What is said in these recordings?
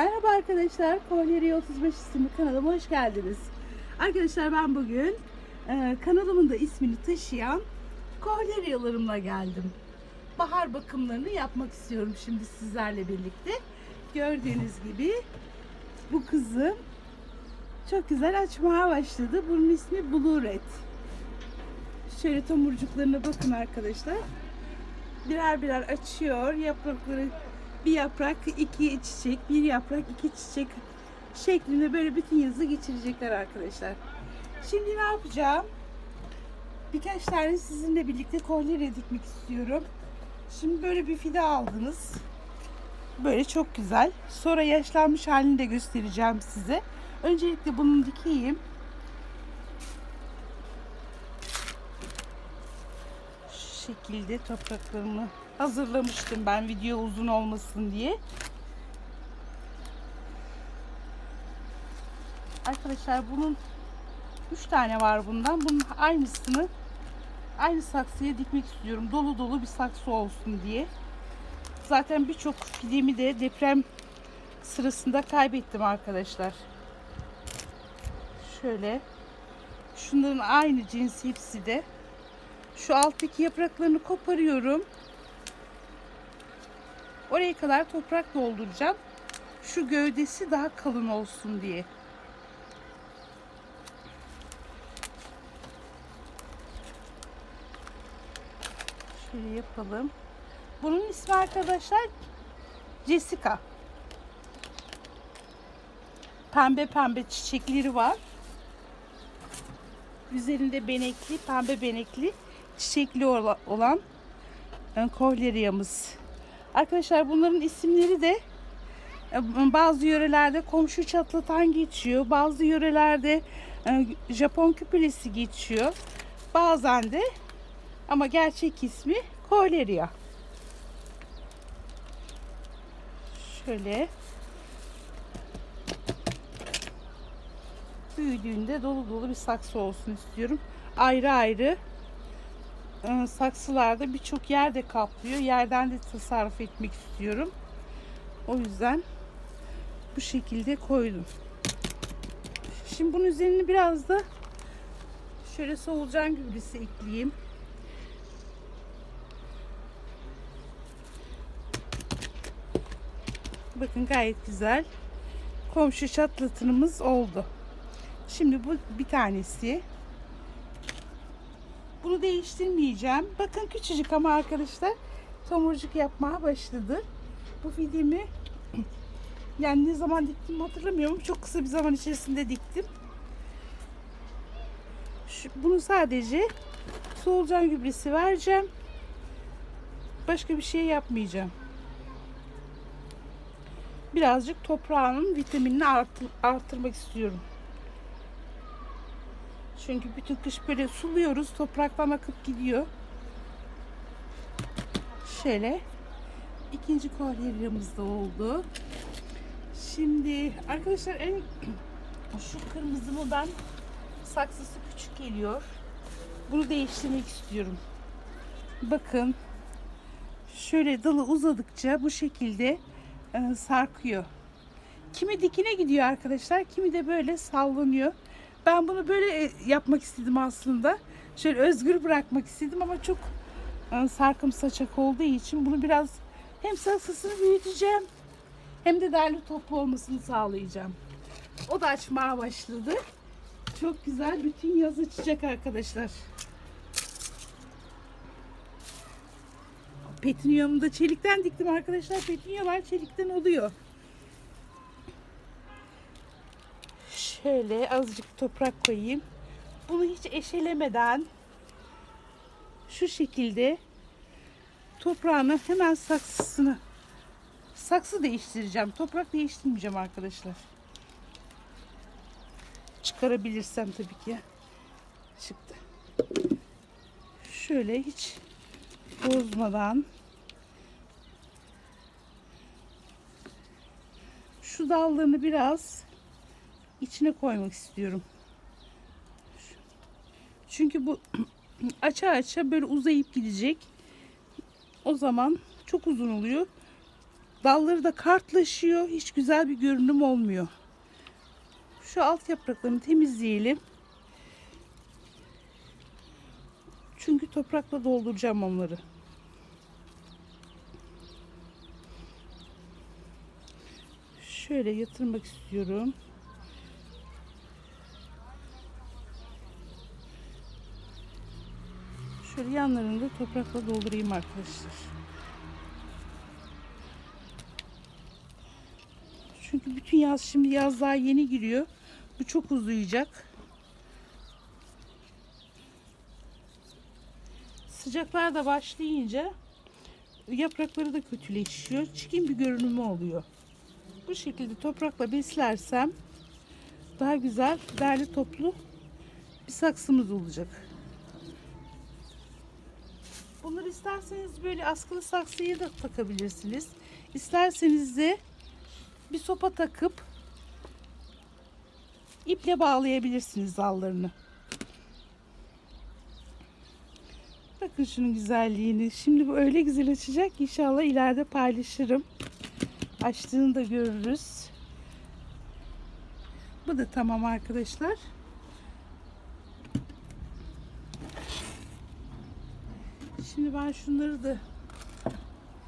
Merhaba arkadaşlar. Kolyeri 35 isimli kanalıma hoş geldiniz. Arkadaşlar ben bugün e, kanalımın da ismini taşıyan kolyeryalarımla geldim. Bahar bakımlarını yapmak istiyorum şimdi sizlerle birlikte. Gördüğünüz gibi bu kızım çok güzel açmaya başladı. Bunun ismi Blue Red. Şöyle tomurcuklarına bakın arkadaşlar. Birer birer açıyor. Yaprakları bir yaprak, iki çiçek, bir yaprak, iki çiçek şeklinde böyle bütün yazı geçirecekler arkadaşlar. Şimdi ne yapacağım? Birkaç tane sizinle birlikte kolye dikmek istiyorum. Şimdi böyle bir fide aldınız. Böyle çok güzel. Sonra yaşlanmış halini de göstereceğim size. Öncelikle bunu dikeyim. Şu şekilde topraklarımı hazırlamıştım ben video uzun olmasın diye. Arkadaşlar bunun 3 tane var bundan. Bunun aynısını aynı saksıya dikmek istiyorum. Dolu dolu bir saksı olsun diye. Zaten birçok fidemi de deprem sırasında kaybettim arkadaşlar. Şöyle şunların aynı cins hepsi de. Şu alttaki yapraklarını koparıyorum. Oraya kadar toprak dolduracağım. Şu gövdesi daha kalın olsun diye. Şöyle yapalım. Bunun ismi arkadaşlar Jessica. Pembe pembe çiçekleri var. Üzerinde benekli, pembe benekli çiçekli olan kolyeriyamız. Arkadaşlar bunların isimleri de e, bazı yörelerde komşu çatlatan geçiyor. Bazı yörelerde e, Japon küpülesi geçiyor. Bazen de ama gerçek ismi Koleria. Şöyle büyüdüğünde dolu dolu bir saksı olsun istiyorum. Ayrı ayrı saksılarda birçok yer de kaplıyor. Yerden de tasarruf etmek istiyorum. O yüzden bu şekilde koydum. Şimdi bunun üzerine biraz da şöyle solucan gübresi ekleyeyim. Bakın gayet güzel. Komşu çatlatınımız oldu. Şimdi bu bir tanesi. Bunu değiştirmeyeceğim. Bakın küçücük ama arkadaşlar tomurcuk yapmaya başladı. Bu fidemi yani ne zaman diktim hatırlamıyorum. Çok kısa bir zaman içerisinde diktim. Şu, bunu sadece solucan gübresi vereceğim. Başka bir şey yapmayacağım. Birazcık toprağının vitaminini artır, artırmak istiyorum. Çünkü bütün kış böyle suluyoruz. Topraktan akıp gidiyor. Şöyle ikinci kolyerimiz de oldu. Şimdi arkadaşlar en şu kırmızımı ben saksısı küçük geliyor. Bunu değiştirmek istiyorum. Bakın şöyle dalı uzadıkça bu şekilde e, sarkıyor. Kimi dikine gidiyor arkadaşlar, kimi de böyle sallanıyor. Ben bunu böyle e, yapmak istedim aslında. Şöyle özgür bırakmak istedim ama çok e, sarkım saçak olduğu için bunu biraz hem saksısını büyüteceğim hem de derli toplu olmasını sağlayacağım. O da açmaya başladı. Çok güzel bütün yaz açacak arkadaşlar. Petunia'mı da çelikten diktim arkadaşlar. Petunyalar çelikten oluyor. Şöyle azıcık toprak koyayım. Bunu hiç eşelemeden şu şekilde toprağını hemen saksısını saksı değiştireceğim. Toprak değiştirmeyeceğim arkadaşlar. Çıkarabilirsem tabii ki. Çıktı. Şöyle hiç bozmadan şu dallarını biraz içine koymak istiyorum. Çünkü bu aça aça böyle uzayıp gidecek. O zaman çok uzun oluyor. Dalları da kartlaşıyor. Hiç güzel bir görünüm olmuyor. Şu alt yapraklarını temizleyelim. Çünkü toprakla dolduracağım onları. Şöyle yatırmak istiyorum. Şöyle yanlarını da toprakla doldurayım arkadaşlar. Çünkü bütün yaz şimdi yaz daha yeni giriyor. Bu çok uzayacak. Sıcaklar da başlayınca yaprakları da kötüleşiyor. Çikin bir görünümü oluyor. Bu şekilde toprakla beslersem daha güzel, derli toplu bir saksımız olacak. Bunları isterseniz böyle askılı saksıya da takabilirsiniz. İsterseniz de bir sopa takıp iple bağlayabilirsiniz dallarını. Bakın şunun güzelliğini. Şimdi bu öyle güzel açacak inşallah ileride paylaşırım. Açtığını da görürüz. Bu da tamam arkadaşlar. Şimdi ben şunları da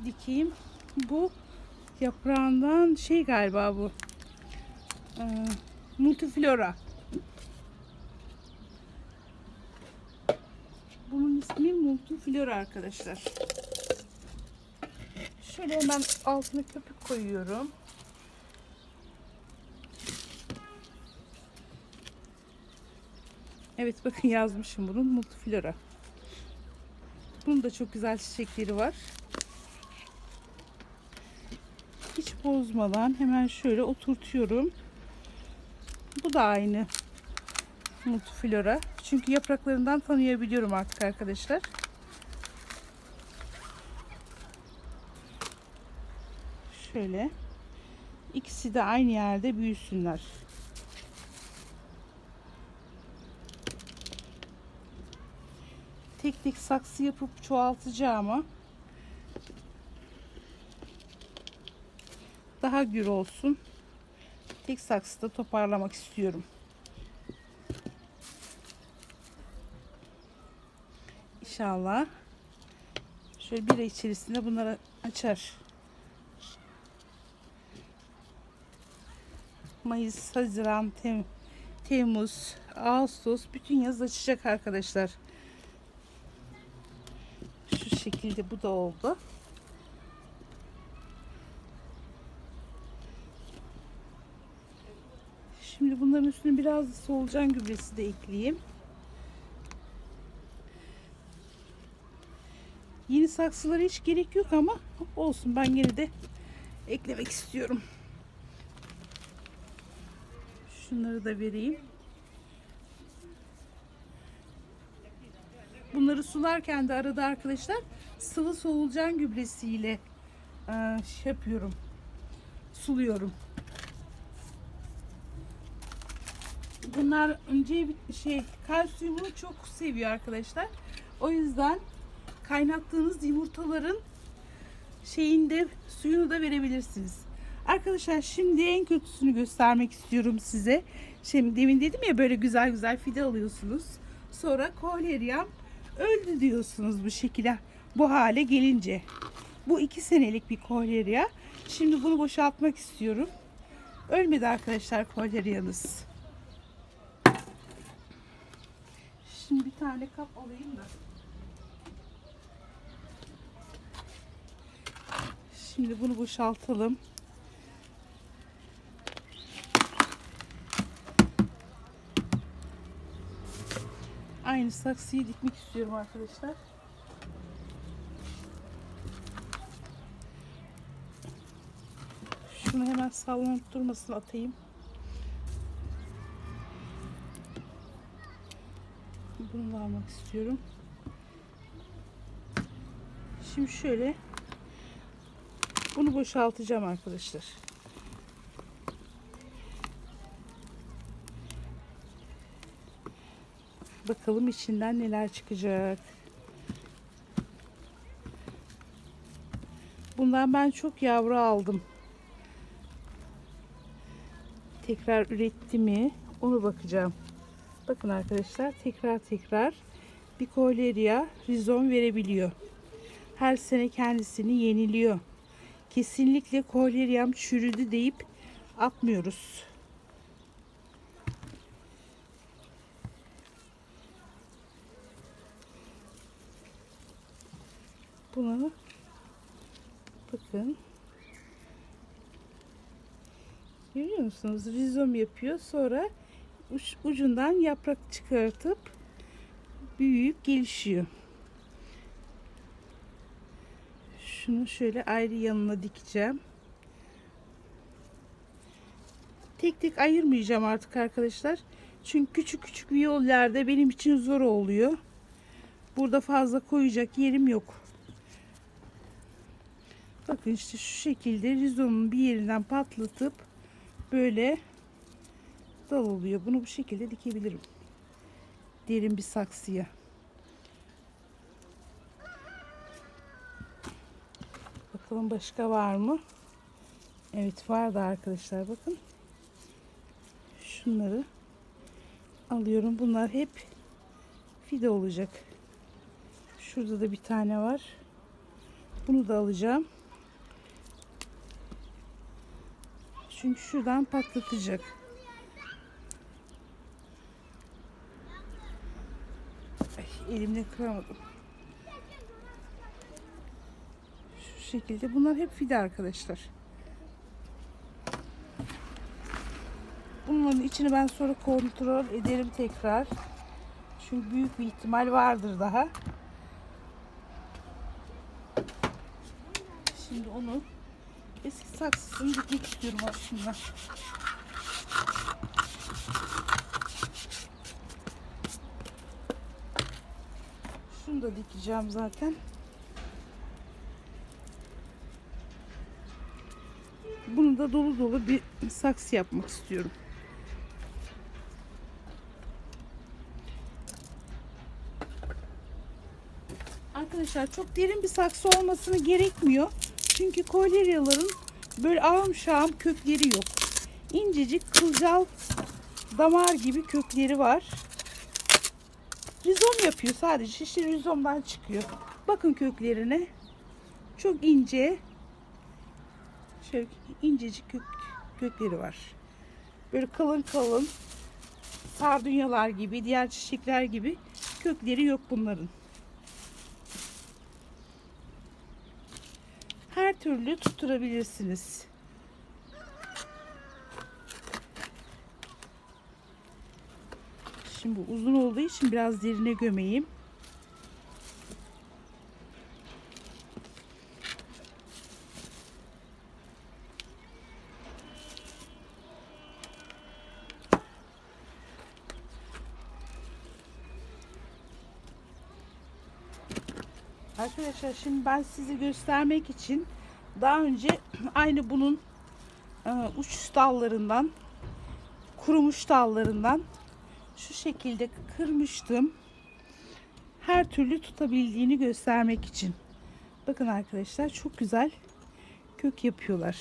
dikeyim. Bu yaprağından şey galiba bu. Ee, multiflora. Bunun ismi multiflora arkadaşlar. Şöyle hemen altına köpük koyuyorum. Evet bakın yazmışım bunun multiflora. Bunun da çok güzel çiçekleri var. Hiç bozmadan hemen şöyle oturtuyorum. Bu da aynı multiflora. Çünkü yapraklarından tanıyabiliyorum artık arkadaşlar. Şöyle. İkisi de aynı yerde büyüsünler. Tek tek saksı yapıp çoğaltacağıma daha gür olsun. Tek saksıda toparlamak istiyorum. İnşallah şöyle bir içerisinde bunları açar. Mayıs, Haziran, Tem Temmuz, Ağustos bütün yaz açacak arkadaşlar. Şekilde bu da oldu. Şimdi bunların üstüne biraz solucan gübresi de ekleyeyim. Yeni saksılara hiç gerek yok ama olsun ben yine de eklemek istiyorum. Şunları da vereyim. Bunları sularken de arada arkadaşlar sıvı solucan gübresiyle e, şey yapıyorum. Suluyorum. Bunlar önce şey kalsiyumu çok seviyor arkadaşlar. O yüzden kaynattığınız yumurtaların şeyinde suyunu da verebilirsiniz. Arkadaşlar şimdi en kötüsünü göstermek istiyorum size. Şimdi demin dedim ya böyle güzel güzel fide alıyorsunuz. Sonra koleryam öldü diyorsunuz bu şekilde bu hale gelince. Bu iki senelik bir kolerya. Şimdi bunu boşaltmak istiyorum. Ölmedi arkadaşlar koleryanız. Şimdi bir tane kap alayım da. Şimdi bunu boşaltalım. Aynı saksıyı dikmek istiyorum arkadaşlar. Şunu hemen sallanıp durmasın atayım. Bunu da almak istiyorum. Şimdi şöyle bunu boşaltacağım arkadaşlar. Bakalım içinden neler çıkacak. Bundan ben çok yavru aldım. Tekrar üretti mi? Onu bakacağım. Bakın arkadaşlar tekrar tekrar bir kolyeria rizom verebiliyor. Her sene kendisini yeniliyor. Kesinlikle kolyeriam çürüdü deyip atmıyoruz. Bunu bakın görüyor musunuz? Rizom yapıyor. Sonra uç- ucundan yaprak çıkartıp büyüyüp gelişiyor. Şunu şöyle ayrı yanına dikeceğim. Tek tek ayırmayacağım artık arkadaşlar. Çünkü küçük küçük viyollerde benim için zor oluyor. Burada fazla koyacak yerim yok. Bakın işte şu şekilde rizomun bir yerinden patlatıp böyle dal oluyor. Bunu bu şekilde dikebilirim. Derin bir saksıya. Bakalım başka var mı? Evet vardı arkadaşlar bakın. Şunları alıyorum. Bunlar hep fide olacak. Şurada da bir tane var. Bunu da alacağım. Çünkü şuradan patlatacak. Ay, elimle kıramadım. Şu şekilde. Bunlar hep fide arkadaşlar. Bunların içini ben sonra kontrol ederim tekrar. Çünkü büyük bir ihtimal vardır daha. Şimdi onu eski saksısını dikmek istiyorum aslında. Şunu da dikeceğim zaten. Bunu da dolu dolu bir saksı yapmak istiyorum. Arkadaşlar çok derin bir saksı olmasını gerekmiyor. Çünkü kolyeryaların böyle ağım kökleri yok. İncecik kılcal damar gibi kökleri var. Rizom yapıyor sadece. İşte rizomdan çıkıyor. Bakın köklerine. Çok ince. Şöyle incecik kök, kökleri var. Böyle kalın kalın sardunyalar gibi, diğer çiçekler gibi kökleri yok bunların. Her türlü tutturabilirsiniz. Şimdi bu uzun olduğu için biraz derine gömeyim. Arkadaşlar şimdi ben size göstermek için daha önce aynı bunun e, uç dallarından kurumuş dallarından şu şekilde kırmıştım. Her türlü tutabildiğini göstermek için. Bakın arkadaşlar çok güzel kök yapıyorlar.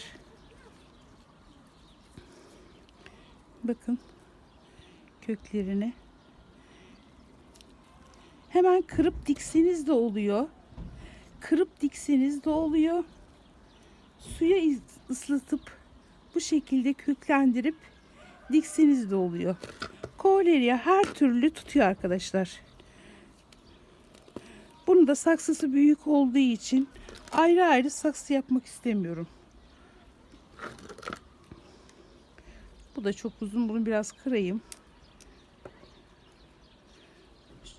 Bakın köklerini. Hemen kırıp dikseniz de oluyor. Kırıp dikseniz de oluyor. Suya ıslatıp bu şekilde köklendirip dikseniz de oluyor. Koleria her türlü tutuyor arkadaşlar. Bunun da saksısı büyük olduğu için ayrı ayrı saksı yapmak istemiyorum. Bu da çok uzun. Bunu biraz kırayım.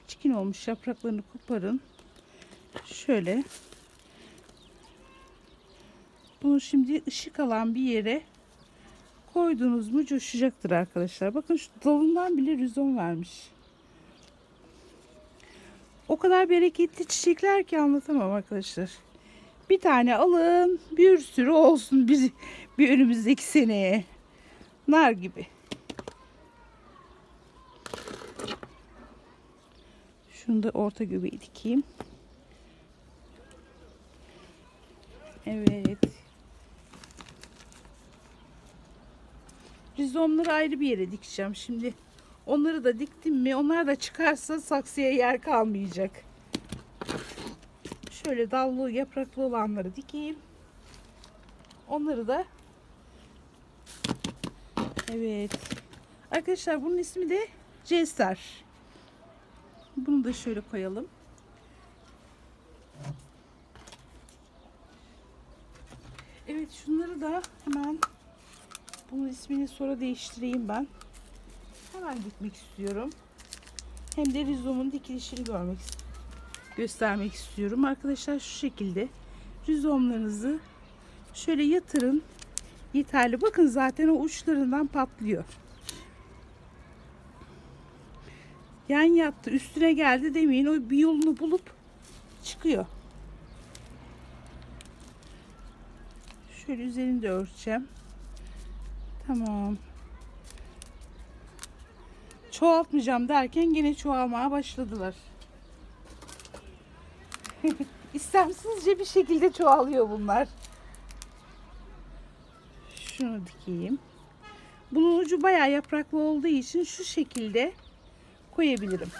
Çikin olmuş yapraklarını koparın. Şöyle. Bunu şimdi ışık alan bir yere koydunuz mu coşacaktır arkadaşlar. Bakın şu dalından bile rizom vermiş. O kadar bereketli çiçekler ki anlatamam arkadaşlar. Bir tane alın bir sürü olsun bir, bir önümüzdeki seneye. Nar gibi. Şunu da orta göbeği dikeyim. Evet. Rizomları ayrı bir yere dikeceğim şimdi. Onları da diktim mi onlar da çıkarsa saksıya yer kalmayacak. Şöyle dallı yapraklı olanları dikeyim. Onları da Evet. Arkadaşlar bunun ismi de Cesar. Bunu da şöyle koyalım. Evet şunları da hemen bunun ismini sonra değiştireyim ben. Hemen dikmek istiyorum. Hem de rizomun dikilişini görmek göstermek istiyorum. Arkadaşlar şu şekilde rizomlarınızı şöyle yatırın. Yeterli. Bakın zaten o uçlarından patlıyor. Yan yattı, üstüne geldi demeyin. O bir yolunu bulup çıkıyor. Şöyle üzerini de örteceğim. Tamam. Çoğaltmayacağım derken gene çoğalmaya başladılar. İstemsizce bir şekilde çoğalıyor bunlar. Şunu dikeyim. Bunun ucu bayağı yapraklı olduğu için şu şekilde koyabilirim.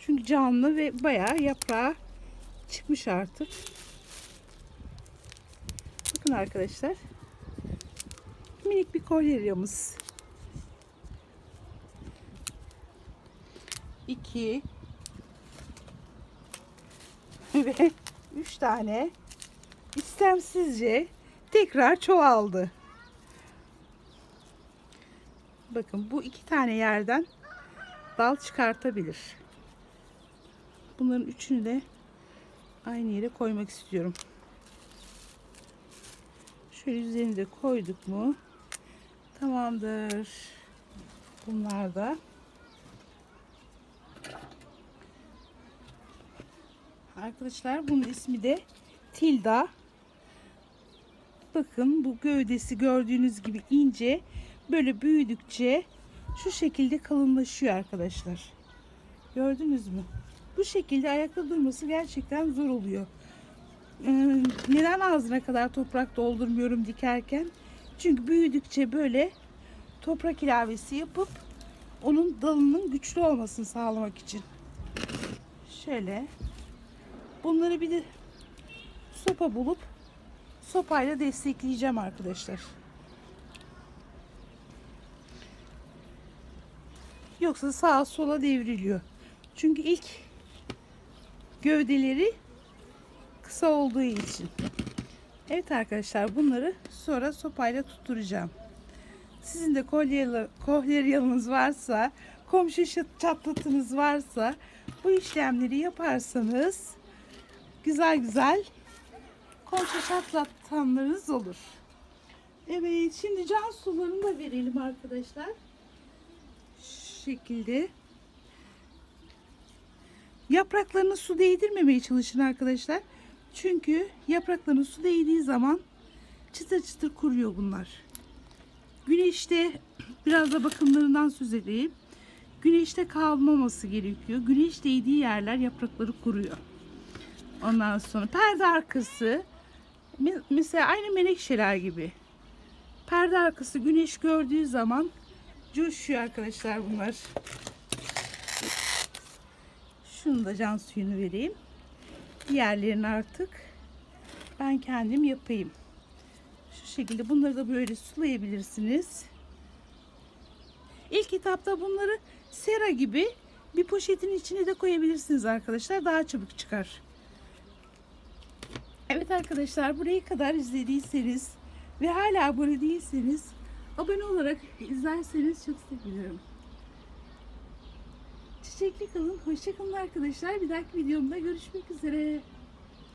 Çünkü canlı ve bayağı yaprağı çıkmış artık. Bakın arkadaşlar. Minik bir kolyeriamız. 2 ve 3 tane istemsizce tekrar çoğaldı. Bakın bu iki tane yerden dal çıkartabilir. Bunların üçünü de aynı yere koymak istiyorum. Şöyle üzerine de koyduk mu? Tamamdır. Bunlar da. Arkadaşlar bunun ismi de Tilda. Bakın bu gövdesi gördüğünüz gibi ince. Böyle büyüdükçe şu şekilde kalınlaşıyor arkadaşlar. Gördünüz mü? Bu şekilde ayakta durması gerçekten zor oluyor. Ee, neden ağzına kadar toprak doldurmuyorum dikerken? Çünkü büyüdükçe böyle toprak ilavesi yapıp onun dalının güçlü olmasını sağlamak için. Şöyle bunları bir de sopa bulup sopayla destekleyeceğim arkadaşlar. Yoksa sağa sola devriliyor. Çünkü ilk gövdeleri kısa olduğu için. Evet arkadaşlar bunları sonra sopayla tutturacağım. Sizin de kolyeryalınız varsa, komşu çatlatınız varsa bu işlemleri yaparsanız güzel güzel komşu çatlatanlarınız olur. Evet şimdi can sularını da verelim arkadaşlar. Şu şekilde. Yapraklarını su değdirmemeye çalışın arkadaşlar. Çünkü yapraklarına su değdiği zaman çıtır çıtır kuruyor bunlar. Güneşte biraz da bakımlarından söz edeyim. Güneşte kalmaması gerekiyor. Güneş değdiği yerler yaprakları kuruyor. Ondan sonra perde arkası mesela aynı menekşeler gibi. Perde arkası güneş gördüğü zaman coşuyor arkadaşlar bunlar. Şunu da can suyunu vereyim. Diğerlerini artık ben kendim yapayım. Şu şekilde bunları da böyle sulayabilirsiniz. İlk etapta bunları sera gibi bir poşetin içine de koyabilirsiniz arkadaşlar. Daha çabuk çıkar. Evet arkadaşlar buraya kadar izlediyseniz ve hala abone değilseniz abone olarak izlerseniz çok sevinirim. Çiçekli kalın. Hoşçakalın arkadaşlar. Bir dahaki videomda görüşmek üzere.